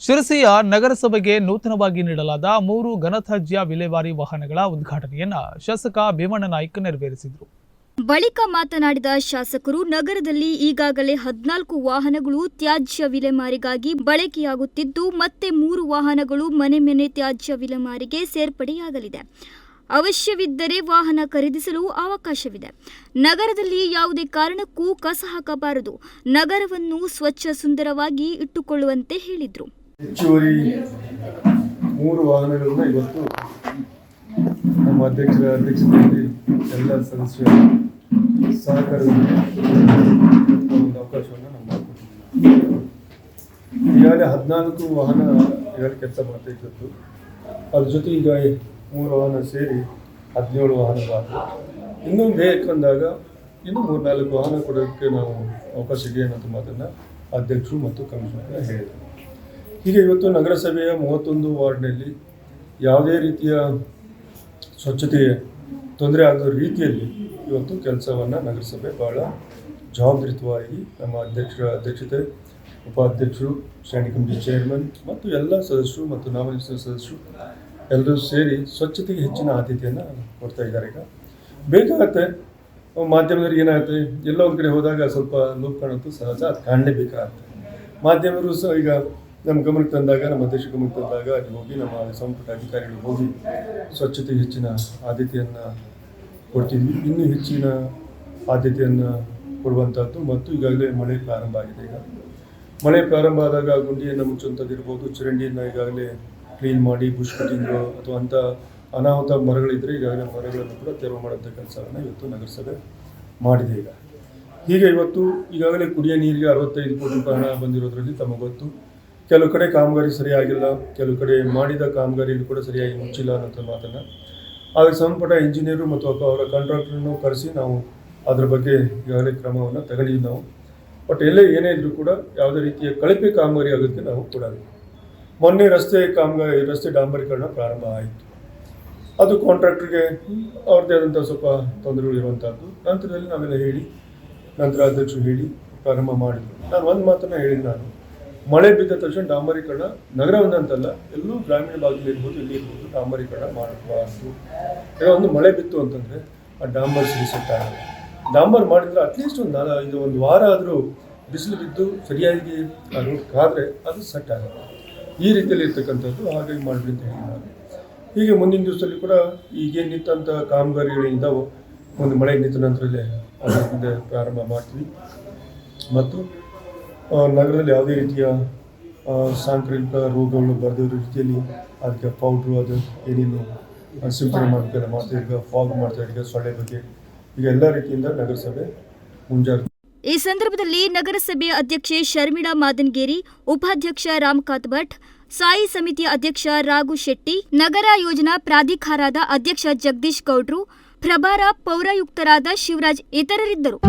ಶಿರಸಿಯ ನಗರಸಭೆಗೆ ನೂತನವಾಗಿ ನೀಡಲಾದ ಮೂರು ಘನತ್ಯಾಜ್ಯ ವಿಲೇವಾರಿ ವಾಹನಗಳ ಉದ್ಘಾಟನೆಯನ್ನ ಶಾಸಕ ಭೀಮಣ್ಣ ನಾಯ್ಕ ನೆರವೇರಿಸಿದರು. ಬಳಿಕ ಮಾತನಾಡಿದ ಶಾಸಕರು, ನಗರದಲ್ಲಿ ಈಗಾಗಲೇ ಹದಿನಾಲ್ಕು ವಾಹನಗಳು ತ್ಯಾಜ್ಯ ವಿಲೇಮಾರಿಗಾಗಿ ಬಳಕೆಯಾಗುತ್ತಿದ್ದು, ಮತ್ತೆ ಮೂರು ವಾಹನಗಳು ಮನೆ ಮನೆ ತ್ಯಾಜ್ಯ ವಿಲೇಮಾರಿಗೆ ಸೇರ್ಪಡೆಯಾಗಲಿದೆ. ಅವಶ್ಯವಿದ್ದರೆ ವಾಹನ ಖರೀದಿಸಲು ಅವಕಾಶವಿದೆ. ನಗರದಲ್ಲಿ ಯಾವುದೇ ಕಾರಣಕ್ಕೂ ಕಸ ಹಾಕಬಾರದು. ನಗರವನ್ನು ಸ್ವಚ್ಛ ಸುಂದರವಾಗಿ ಇಟ್ಟುಕೊಳ್ಳುವಂತೆ ಹೇಳಿದರು. ಹೆಚ್ಚುವರಿ ಮೂರು ವಾಹನಗಳನ್ನ ಇವತ್ತು ನಮ್ಮ ಅಧ್ಯಕ್ಷರ ಅಧ್ಯಕ್ಷತೆಯಲ್ಲಿ ಎಲ್ಲ ಸದಸ್ಯರ ಸಹಕಾರ ಒಂದು ಅವಕಾಶವನ್ನು ನಾವು ಮಾಡಿಕೊಟ್ಟಿದ್ದೀವಿ. ಈಗಾಗಲೇ ಹದಿನಾಲ್ಕು ವಾಹನ ಈಗಾಗಲೇ ಕೆಲಸ ಮಾಡ್ತಾ ಇದ್ದದ್ದು. ಅದ್ರ ಜೊತೆ ಈಗ ಮೂರು ವಾಹನ ಸೇರಿ ಹದಿನೇಳು ವಾಹನಗಳಾದವು. ಇನ್ನೂ ಬೇಕಂದಾಗ ಇನ್ನು ಮೂರ್ನಾಲ್ಕು ವಾಹನ ಕೊಡೋಕ್ಕೆ ನಾವು ಅವಕಾಶ ಇದೆ ಅನ್ನೋದು ಮಾತನ್ನು ಅಧ್ಯಕ್ಷರು ಮತ್ತು ಕಮಿಷನರ್ ಹೇಳಿದರು. ಹೀಗೆ ಇವತ್ತು ನಗರಸಭೆಯ ಮೂವತ್ತೊಂದು ವಾರ್ಡ್ನಲ್ಲಿ ಯಾವುದೇ ರೀತಿಯ ಸ್ವಚ್ಛತೆ ತೊಂದರೆ ಆಗೋ ರೀತಿಯಲ್ಲಿ ಇವತ್ತು ಕೆಲಸವನ್ನು ನಗರಸಭೆ ಭಾಳ ಜವಾಬ್ದಾರಿತವಾಗಿ ನಮ್ಮ ಅಧ್ಯಕ್ಷರ ಅಧ್ಯಕ್ಷತೆ, ಉಪಾಧ್ಯಕ್ಷರು, ಸ್ಟ್ಯಾಂಡಿಂಗ್ ಕಮಿಟಿ ಚೇರ್ಮನ್ ಮತ್ತು ಎಲ್ಲ ಸದಸ್ಯರು ಮತ್ತು ನಾಮಿನೇಷನ್ ಸದಸ್ಯರು ಎಲ್ಲರೂ ಸೇರಿ ಸ್ವಚ್ಛತೆಗೆ ಹೆಚ್ಚಿನ ಆದ್ಯತೆಯನ್ನು ಕೊಡ್ತಾ ಇದ್ದಾರೆ. ಈಗ ಬೇಕಾಗತ್ತೆ, ಮಾಧ್ಯಮದವ್ರಿಗೆ ಏನಾಗುತ್ತೆ, ಎಲ್ಲೋ ಒಂದು ಕಡೆ ಹೋದಾಗ ಸ್ವಲ್ಪ ಲೋಪ್ ಸಹಜ, ಅದು ಕಾಣಲೇಬೇಕಾಗತ್ತೆ. ಮಾಧ್ಯಮರು ಸಹ ಈಗ ನಮ್ಮ ಗಮನಕ್ಕೆ ತಂದಾಗ, ನಮ್ಮ ದೇಶ ಗಮನಕ್ಕೆ ತಂದಾಗ ಅಲ್ಲಿ ಹೋಗಿ ನಮ್ಮ ಸಂಪುಟ ಅಧಿಕಾರಿಗಳು ಹೋಗಿ ಸ್ವಚ್ಛತೆ ಹೆಚ್ಚಿನ ಆದ್ಯತೆಯನ್ನು ಕೊಡ್ತೀವಿ. ಇನ್ನೂ ಹೆಚ್ಚಿನ ಆದ್ಯತೆಯನ್ನು ಕೊಡುವಂಥದ್ದು ಮತ್ತು ಈಗಾಗಲೇ ಮಳೆ ಪ್ರಾರಂಭ ಆಗಿದೆ ಈಗ. ಮಳೆ ಪ್ರಾರಂಭ ಆದಾಗ ಗುಂಡಿಯನ್ನು ಮುಚ್ಚುವಂಥದ್ದು ಇರ್ಬೋದು, ಚರಂಡಿಯನ್ನು ಈಗಾಗಲೇ ಕ್ಲೀನ್ ಮಾಡಿ, ಬುಷ್ ಕಟಿಂಗು ಅಥವಾ ಅಂಥ ಅನಾಹುತ ಮರಗಳಿದ್ದರೆ ಈಗಾಗಲೇ ಮರಗಳನ್ನು ಕೂಡ ತೆರವು ಮಾಡುವಂಥ ಕೆಲಸವನ್ನು ಇವತ್ತು ನಗರಸಭೆ ಮಾಡಿದೆ ಈಗ. ಹೀಗೆ ಇವತ್ತು ಈಗಾಗಲೇ ಕುಡಿಯೋ ನೀರಿಗೆ ಅರವತ್ತೈದು ಕೋಟಿ ಹಣ ಬಂದಿರೋದ್ರಲ್ಲಿ ತಮಗೊತ್ತು ಗೊತ್ತು. ಕೆಲವು ಕಡೆ ಕಾಮಗಾರಿ ಸರಿಯಾಗಿಲ್ಲ, ಕೆಲವು ಕಡೆ ಮಾಡಿದ ಕಾಮಗಾರಿಯಲ್ಲಿ ಕೂಡ ಸರಿಯಾಗಿ ಮುಚ್ಚಿಲ್ಲ ಅನ್ನೋಂಥ ಮಾತನ್ನು. ಅದಕ್ಕೆ ಸಂಬಂಧಪಟ್ಟ ಇಂಜಿನಿಯರು ಮತ್ತು ಅವರ ಕಾಂಟ್ರಾಕ್ಟರನ್ನು ಕರೆಸಿ ನಾವು ಅದರ ಬಗ್ಗೆ ಈಗಾಗಲೇ ಕ್ರಮವನ್ನು ತಗೊಂಡಿದ್ದೀವಿ ನಾವು. ಬಟ್ ಎಲ್ಲೇ ಏನೇ ಇದ್ದರೂ ಕೂಡ ಯಾವುದೇ ರೀತಿಯ ಕಳಪೆ ಕಾಮಗಾರಿ ಆಗುತ್ತೆ ನಾವು ಕೂಡ ಮೊನ್ನೆ ರಸ್ತೆ ಕಾಮಗಾರಿ, ರಸ್ತೆ ಡಾಂಬರೀಕರಣ ಪ್ರಾರಂಭ ಆಯಿತು. ಅದು ಕಾಂಟ್ರಾಕ್ಟರ್ಗೆ ಅವ್ರದ್ದೇ ಆದಂಥ ಸ್ವಲ್ಪ ತೊಂದರೆಗಳು ಇರುವಂಥದ್ದು. ನಂತರದಲ್ಲಿ ನಾವೆಲ್ಲ ಹೇಳಿ, ನಂತರ ಅಧ್ಯಕ್ಷರು ಹೇಳಿ ಪ್ರಾರಂಭ ಮಾಡಿದ್ರು. ನಾನು ಒಂದು ಮಾತನ್ನು ಹೇಳಿದ್ದು ನಾನು. ಮಳೆ ಬಿದ್ದ ತಕ್ಷಣ ಡಾಂಬರೀಕರಣ ನಗರವನ್ನಂತಲ್ಲ ಎಲ್ಲೂ ಗ್ರಾಮೀಣ ಭಾಗದಲ್ಲಿ ಇರ್ಬೋದು, ಇಲ್ಲಿ ಇರ್ಬೋದು, ಡಾಂಬರೀಕರಣ ಮಾಡಬಾರ್ದು ಈಗ ಒಂದು ಮಳೆ ಬಿತ್ತು ಅಂತಂದರೆ ಆ ಡಾಂಬರ್ ಸರಿ ಸೆಟ್ ಆಗಲ್ಲ ಡಾಂಬರ್ ಮಾಡಿದ್ರೆ ಅಟ್ಲೀಸ್ಟ್ ಒಂದು ನಾಲ್ಕು ಇದು ಒಂದು ವಾರ ಆದರೂ ಬಿಸಿಲು ಬಿದ್ದು ಸರಿಯಾಗಿ ಆ ಕಾದರೆ ಅದು ಸೆಟ್ ಆಗಲ್ಲ ಈ ರೀತಿಯಲ್ಲಿ ಇರ್ತಕ್ಕಂಥದ್ದು ಹಾಗಾಗಿ ಮಾಡಲಿ ಹೇಳಿ ನಾನು. ಹೀಗೆ ಮುಂದಿನ ದಿವಸದಲ್ಲಿ ಕೂಡ ಈಗೇನು ನಿಂತಂಥ ಕಾಮಗಾರಿಗಳಿದ್ದಾವೋ ಒಂದು ಮಳೆ ನಿಂತ ನಂತರಲ್ಲೇ ಪ್ರಾರಂಭ ಮಾಡ್ತೀವಿ. ಮತ್ತು ನಗರದಲ್ಲಿ ಯಾವುದೇ ರೀತಿಯ ಸಾಂಕ್ರಾಮಿಕ ರೋಗಗಳು ಬರದಿರೋ ರೀತಿಯಲ್ಲಿ ಅದಕ್ಕೆ ಪೌಡ್ರು ಅದು ಏನೇನು ಸಿಂಪಡಣೆ ಮಾಡಬೇಕೆಲ್ಲ ಮಾಡ್ತಾ ಈಗ ಫಾಗ್ ಮಾಡ್ತಾ ಈಗ ಸೊಳ್ಳೆ ಬಗ್ಗೆ. ಈಗ ಎಲ್ಲ ರೀತಿಯಿಂದ ನಗರಸಭೆ ಮುಂಜಾಗ್ರತೆ. ಈ ಸಂದರ್ಭದಲ್ಲಿ ನಗರಸಭೆಯ ಅಧ್ಯಕ್ಷೆ ಶರ್ಮಿಳಾ ಮಾದನ್ಗೇರಿ ಉಪಾಧ್ಯಕ್ಷ ರಾಮಕಾತ್ ಭಟ್ ಸಾಯಿ ಸಮಿತಿಯ ಅಧ್ಯಕ್ಷ ರಾಘು ಶೆಟ್ಟಿ ನಗರ ಯೋಜನಾ ಪ್ರಾಧಿಕಾರದ ಅಧ್ಯಕ್ಷ ಜಗದೀಶ್ ಗೌಡ್ರು ಪ್ರಭಾರ ಪೌರಾಯುಕ್ತರಾದ ಶಿವರಾಜ್ ಇತರರಿದ್ದರು.